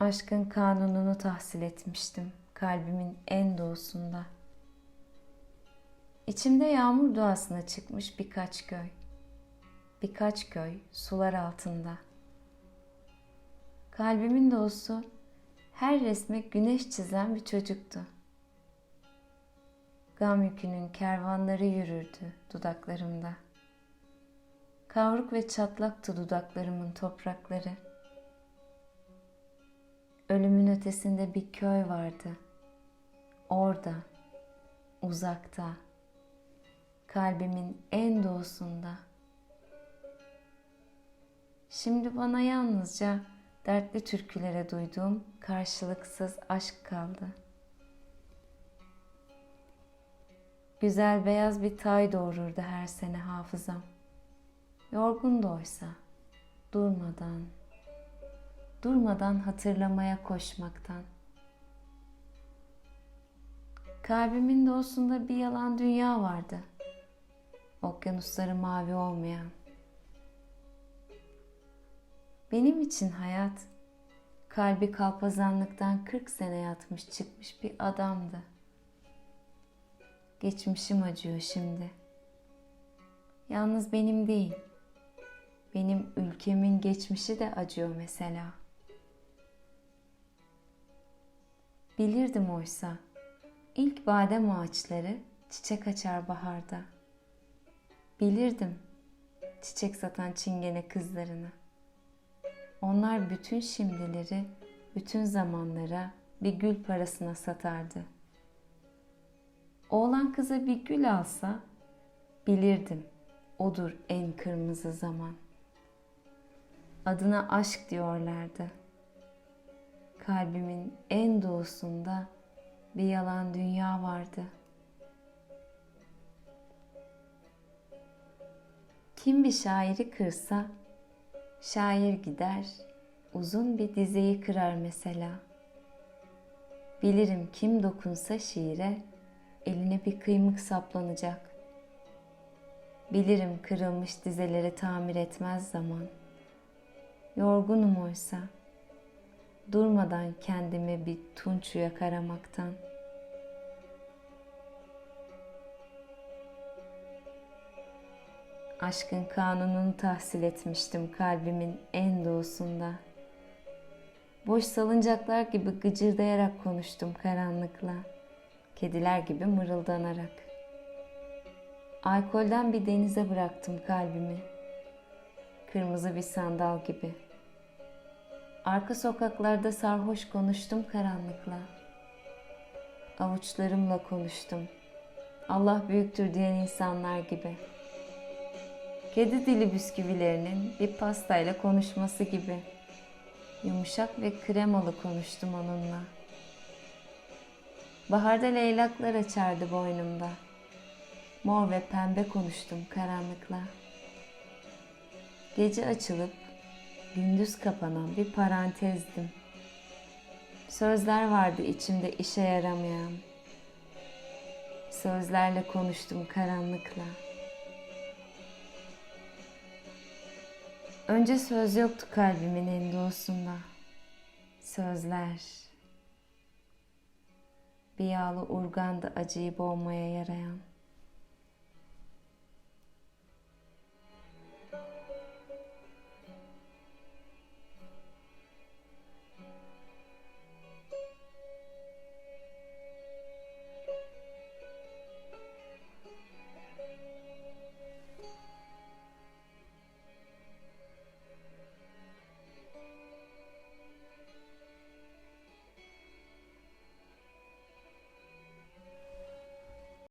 Aşkın kanununu tahsil etmiştim kalbimin en doğusunda. İçimde yağmur duasına çıkmış birkaç köy. Birkaç köy sular altında. Kalbimin doğusu her resme güneş çizen bir çocuktu. Gam yükünün kervanları yürürdü dudaklarımda. Kavruk ve çatlaktı dudaklarımın toprakları. Ölümün ötesinde bir köy vardı. Orada, uzakta, kalbimin en doğusunda. Şimdi bana yalnızca dertli türkülere duyduğum karşılıksız aşk kaldı. Güzel beyaz bir tay doğururdu her sene hafızam. Yorgun da oysa, durmadan, durmadan hatırlamaya koşmaktan. Kalbimin doğusunda bir yalan dünya vardı. Okyanusları mavi olmayan. Benim için hayat, kalbi kalpazanlıktan 40 sene yatmış çıkmış bir adamdı. Geçmişim acıyor şimdi. Yalnız benim değil. Benim ülkemin geçmişi de acıyor mesela. Bilirdim oysa ilk badem ağaçları çiçek açar baharda. Bilirdim çiçek satan çingene kızlarını. Onlar bütün şimdileri, bütün zamanlara bir gül parasına satardı. Oğlan kıza bir gül alsa bilirdim odur en kırmızı zaman. Adına aşk diyorlardı. Kalbimin en doğusunda bir yalan dünya vardı. Kim bir şairi kırsa, şair gider, uzun bir dizeyi kırar mesela. Bilirim kim dokunsa şiire, eline bir kıymık saplanacak. Bilirim kırılmış dizeleri tamir etmez zaman. Yorgunum oysa, durmadan kendimi bir tunçuya karamaktan. Aşkın kanununu tahsil etmiştim kalbimin en doğusunda. Boş salıncaklar gibi gıcırdayarak konuştum karanlıkla. Kediler gibi mırıldanarak. Alkolden bir denize bıraktım kalbimi. Kırmızı bir sandal gibi. Arka sokaklarda sarhoş konuştum karanlıkla. Avuçlarımla konuştum. Allah büyüktür diyen insanlar gibi. Kedi dili bisküvilerinin bir pastayla konuşması gibi. Yumuşak ve kremalı konuştum onunla. Baharda leylaklar açardı boynumda. Mor ve pembe konuştum karanlıkla. Gece açılıp gündüz kapanan bir parantezdim. Sözler vardı içimde işe yaramayan. Sözlerle konuştum karanlıkla. Önce söz yoktu kalbimin en doğusunda. Sözler. Bir yağlı urgandı acıyı boğmaya yarayan.